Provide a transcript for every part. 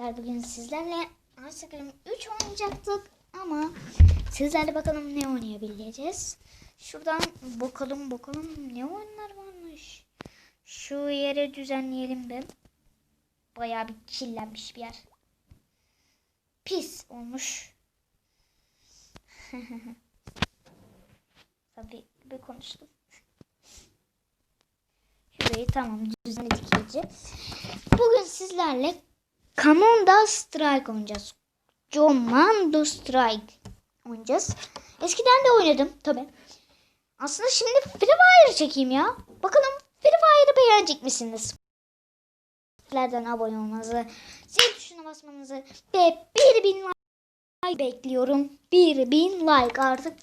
Bugün sizlerle Instagram 3 oynayacaktık ama sizlerle bakalım ne oynayabileceğiz. Şuradan bakalım bakalım ne oyunlar varmış. Şu yere düzenleyelim be. Bayağı bir kirlenmiş bir yer. Pis olmuş. Tabii bir konuştum. Şurayı tamam düzenledik iyice. Bugün sizlerle Commando Strike oynayacağız. Commando Strike oynayacağız. Eskiden de oynadım tabi. Aslında şimdi Free Fire çekeyim ya. Bakalım Free Fire'ı beğenecek misiniz? Sizlerden abone olmanızı, zil tuşuna basmanızı ve 1000 like bekliyorum. 1000 like artık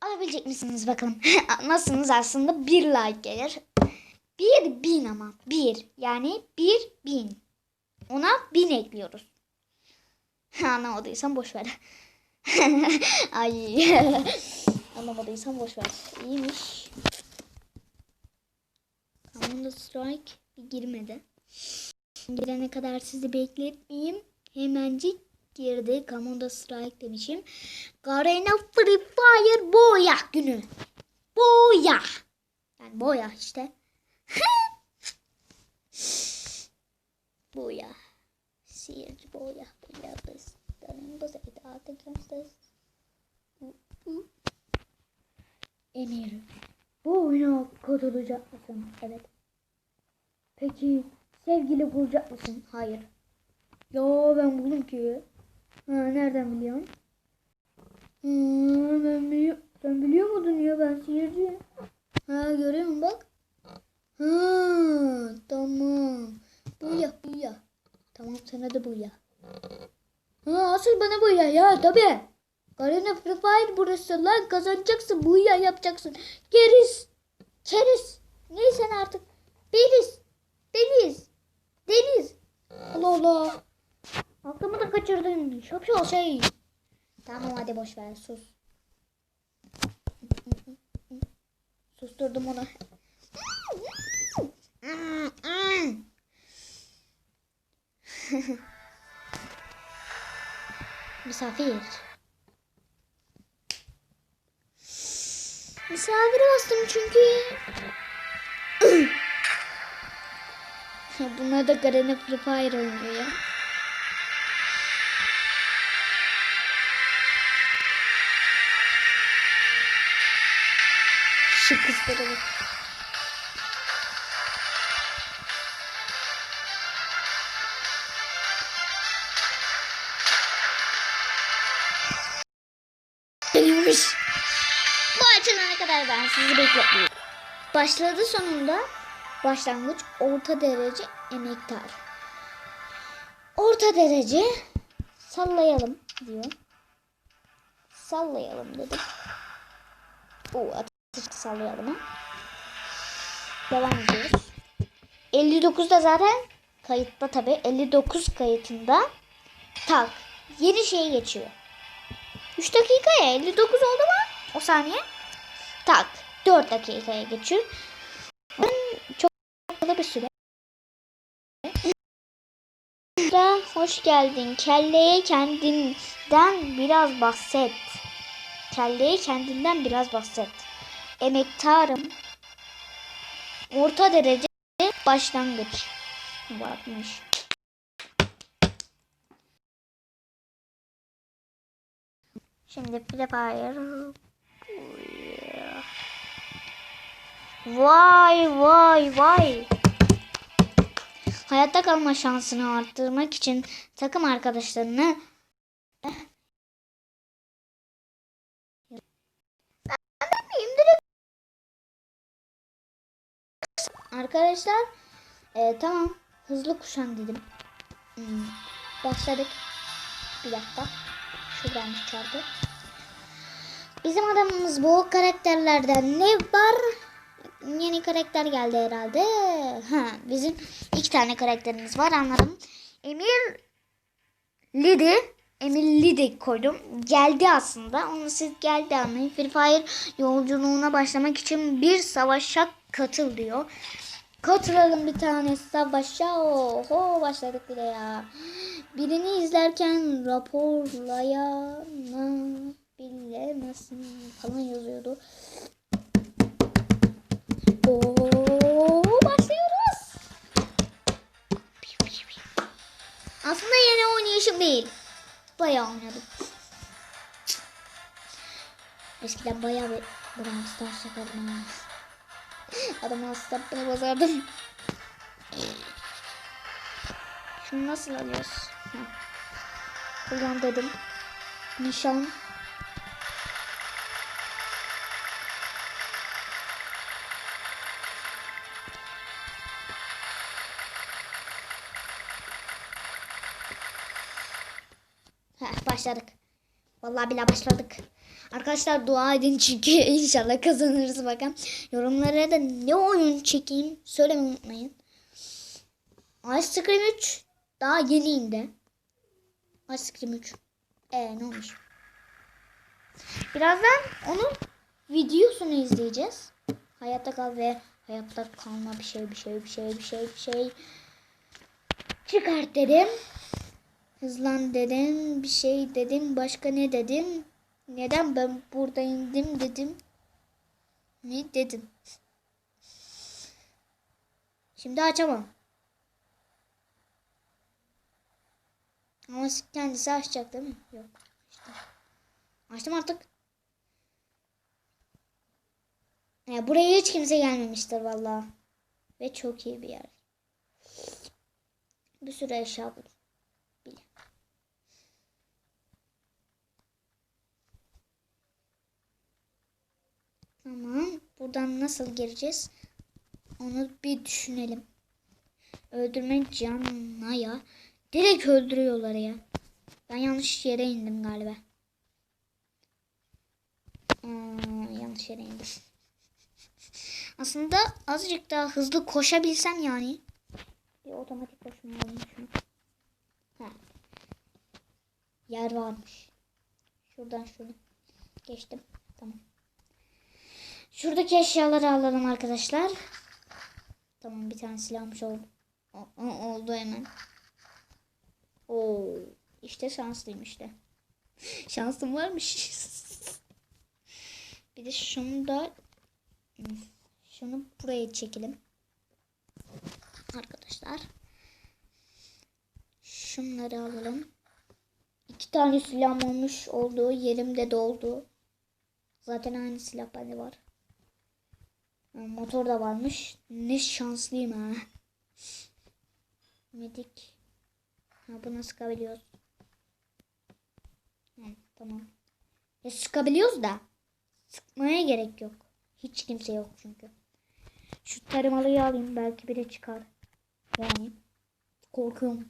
alabilecek misiniz bakalım. Nasılsınız aslında bir like gelir. Bir bin ama bir yani bir bin. Ona bin ekliyoruz. Anlamadıysan boş ver. Ay. Anlamadıysan boş ver. İyiymiş. Commando Strike bir girmedi. Girene kadar sizi bekletmeyeyim. Hemencik girdi. Commando Strike demişim. Garena Free Fire Boya günü. Boya. Yani boya işte. Boya. Sihirci boya. Boya biz. Darında zeyda tekemsiz. Emir. Bu oyuna katılacak mısın? Evet. Peki sevgili bulacak mısın? Hayır. Ya ben buldum ki. Ha, nereden biliyorsun? Ha, ben biliyorum. Sen biliyor muydun ya ben sihirciyim. Ha görüyor musun bak. Ha tamam. Buya buya. Tamam sana da buya. Ha asıl bana buya ya tabi. Garena Free Fire burası lan kazanacaksın buya yapacaksın. Geriz. Keriz. Neyse artık. Deniz. Deniz. Deniz. Allah Allah. Aklımı da kaçırdın. Şapşal şey. Tamam hadi boş ver sus. Susturdum onu. Misafir. Misafir bastım çünkü. Bunlar da Garena Free Fire oynuyor ya. Şu kızlara bak. Geliyormuş. Bu açılana kadar ben sizi bekliyorum. Başladı sonunda. Başlangıç orta derece emektar. Orta derece sallayalım diyor. Sallayalım dedim. Oo, ateş sallayalım ha. Devam ediyoruz. 59'da zaten kayıtta tabi. 59 kayıtında tak. Yeni şey geçiyor. 3 dakikaya 59 oldu mu? O saniye. Tak. 4 dakikaya geçiyor. Ben çok kısa bir süre. Da hoş geldin. Kelleye kendinden biraz bahset. Kelleye kendinden biraz bahset. Emektarım. Orta derece başlangıç varmış. Şimdi Free Fire. Vay vay vay. Hayatta kalma şansını arttırmak için takım arkadaşlarını Arkadaşlar e, tamam hızlı kuşan dedim. Hmm, başladık. Bir dakika. Şuradan çıkardı. Bizim adamımız bu karakterlerden ne var? Yeni karakter geldi herhalde. Ha, bizim iki tane karakterimiz var anladım. Emir Lidi. Emir Lidi koydum. Geldi aslında. Onu siz geldi anlayın. Free Fire yolculuğuna başlamak için bir savaşa katıl diyor. Katılalım bir tane savaşa. Oho başladık bile ya. Birini izlerken raporlayabilemezsin falan yazıyordu. Oo başlıyoruz. Aslında yeni oynayışım değil. Bayağı oynadım. Eskiden bayağı bir Brawl Stars yapardım. Adamı hasta basardım. Şunu nasıl alıyoruz? Buradan dedim. Nişan. Başladık. Vallahi bile başladık. Arkadaşlar dua edin çünkü inşallah kazanırız bakın. Yorumlara da ne oyun çekeyim söylemeyi unutmayın. Ice Cream 3 daha yeni indi. Ice Cream 3. Ee ne olmuş? Birazdan onun videosunu izleyeceğiz. Hayatta kal ve hayatta kalma bir şey bir şey bir şey bir şey bir şey. Çıkart dedim. Hızlan dedim. Bir şey dedim. Başka ne dedim? Neden ben burada indim dedim. Ne dedim. Şimdi açamam. Ama kendisi açacak değil mi? Yok. İşte. Açtım artık. Ya buraya hiç kimse gelmemiştir valla. Ve çok iyi bir yer. Bir sürü eşya buldum. Bile. Tamam. Buradan nasıl gireceğiz? Onu bir düşünelim. Öldürmek canına ya. Direkt öldürüyorlar ya. Ben yanlış yere indim galiba. Aa, yanlış yere indim. Aslında azıcık daha hızlı koşabilsem yani. Bir otomatik şunu. Ha. Yer varmış. Şuradan şunu geçtim. Tamam. Şuradaki eşyaları alalım arkadaşlar. Tamam bir tane silahmış oldu. O, o- oldu hemen. Oo, işte şanslıyım işte. Şansım varmış. bir de şunu da şunu buraya çekelim. Arkadaşlar. Şunları alalım. İki tane silahım olmuş olduğu yerimde doldu. Zaten aynı silah bende var. Motor da varmış. Ne şanslıyım ha. Medik. Ha bunu sıkabiliyoruz. Ha, tamam. Ya sıkabiliyoruz da. Sıkmaya gerek yok. Hiç kimse yok çünkü. Şu tarımalıyı alayım. Belki biri çıkar. Yani. Korkuyorum.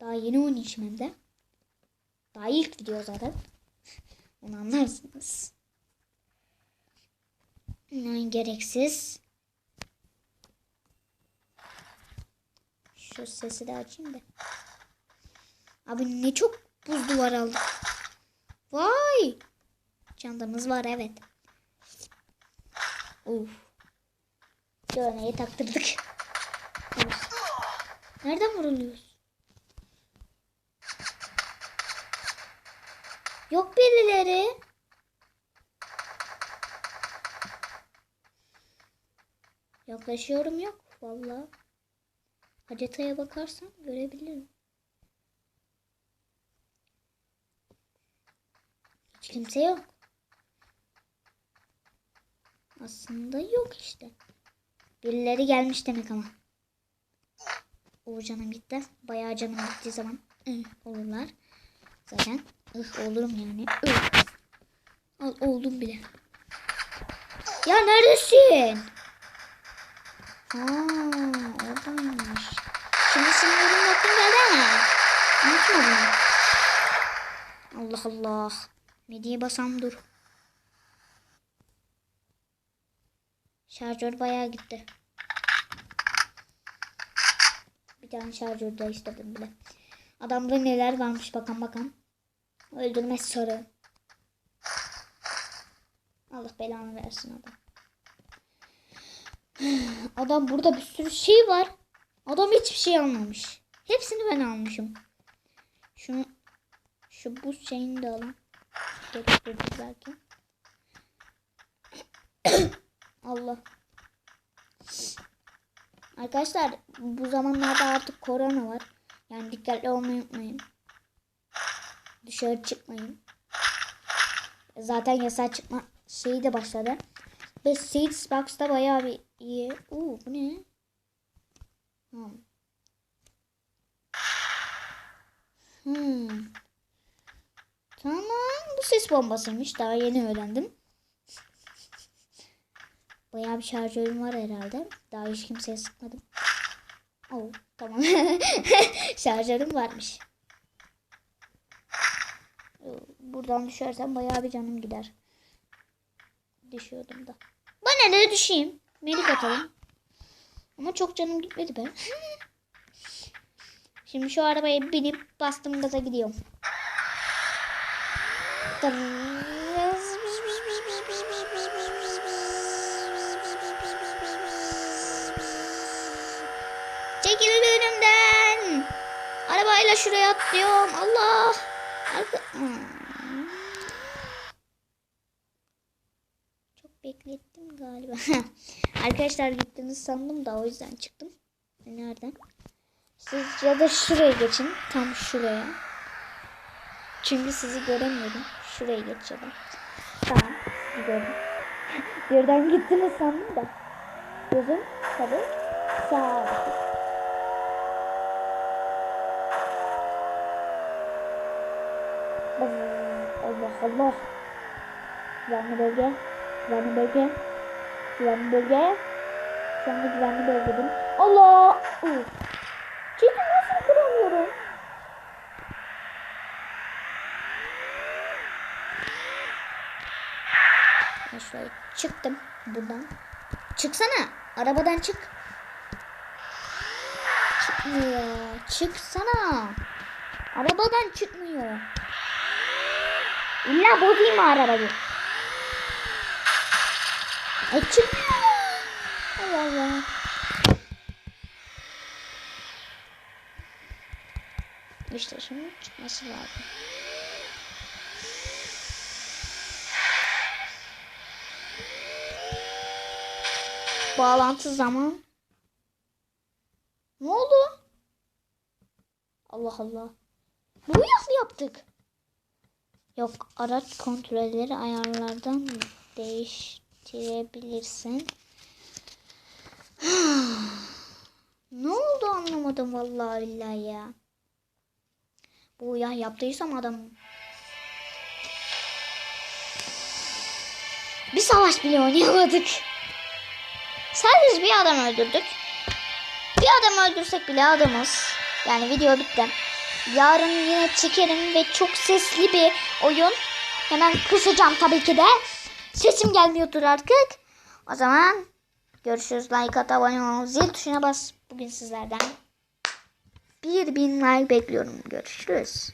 Daha yeni oynayışım hem de. Daha ilk video zaten. Onu anlarsınız. Yani gereksiz. Şu sesi de açayım da. Abi ne çok buz duvar aldık. Vay. Çantamız var evet. Uf. Dövmeyi taktırdık. Uf. Nereden vuruluyoruz? Yok birileri. Yaklaşıyorum yok vallahi. Haritaya bakarsam görebilirim. Hiç kimse yok. Aslında yok işte. Birileri gelmiş demek ama. O canım gitti. Bayağı canım gittiği zaman ıh, olurlar. Zaten ıh olurum yani. Ih. Al oldum bile. Ya neredesin? Aa, oradaymış. Şimdi sinirim vaktim geldi ama. Unutmadım. Allah Allah. Medyaya basam dur. Şarjör bayağı gitti. Bir tane şarjör da istedim bile. Adamda neler varmış bakan bakan. Öldürme sarı. Allah belanı versin adam. Adam burada bir sürü şey var. Adam hiçbir şey almamış. Hepsini ben almışım. Şunu şu bu şeyini de alın. Gereklidir belki. Allah. Arkadaşlar bu zamanlarda artık korona var. Yani dikkatli olmayı unutmayın. Dışarı çıkmayın. Zaten yasak çıkma şeyi de başladı. Ve Seeds Box'ta bayağı bir iyi. Oo bu ne? Hmm. Hmm. Tamam. Bu ses bombasıymış. Daha yeni öğrendim. Bayağı bir şarjörüm var herhalde. Daha hiç kimseye sıkmadım. Oo, tamam. şarjörüm varmış. Buradan düşersem bayağı bir canım gider. Düşüyordum da. Bana ne düşeyim? Melik atalım. Ama çok canım gitmedi be. Şimdi şu arabaya binip bastım gaza gidiyorum. Çekilin önümden. Arabayla şuraya atlıyorum. Allah. Hmm. Çok beklettim galiba. Arkadaşlar gittiniz sandım da o yüzden çıktım. Nereden? Siz ya da şuraya geçin. Tam şuraya. Çünkü sizi göremiyorum. Şuraya geç ya da. Tamam. Gördüm. Birden gittiniz sandım da. Gözüm tabii sağa. Allah Allah. Güvenli bölge. Güvenli bölge. Güvenli bölge. Şu anda güvenli bölgedeyim. Allah! Uf. Çekil nasıl kuramıyorum? Ben şuraya çıktım buradan. Çıksana. Arabadan çık. Çıkmıyor. Çıksana. Arabadan çıkmıyor. İlla bozayım mı arabayı? Çıkmıyor. Allah Allah. İşte şimdi çıkması lazım. Bağlantı zaman. Ne oldu? Allah Allah. Bu nasıl yaptık? Yok araç kontrolleri ayarlardan değiştirebilirsin. ne oldu anlamadım vallahi billahi ya. Bu ya yaptıysam adam. Bir savaş bile oynayamadık. Sadece bir adam öldürdük. Bir adam öldürsek bile adamız. Yani video bitti. Yarın yine çekerim ve çok sesli bir oyun. Hemen kısacağım tabii ki de. Sesim gelmiyordur artık. O zaman görüşürüz. Like at, abone ol, zil tuşuna bas. Bugün sizlerden bir bin like bekliyorum. Görüşürüz.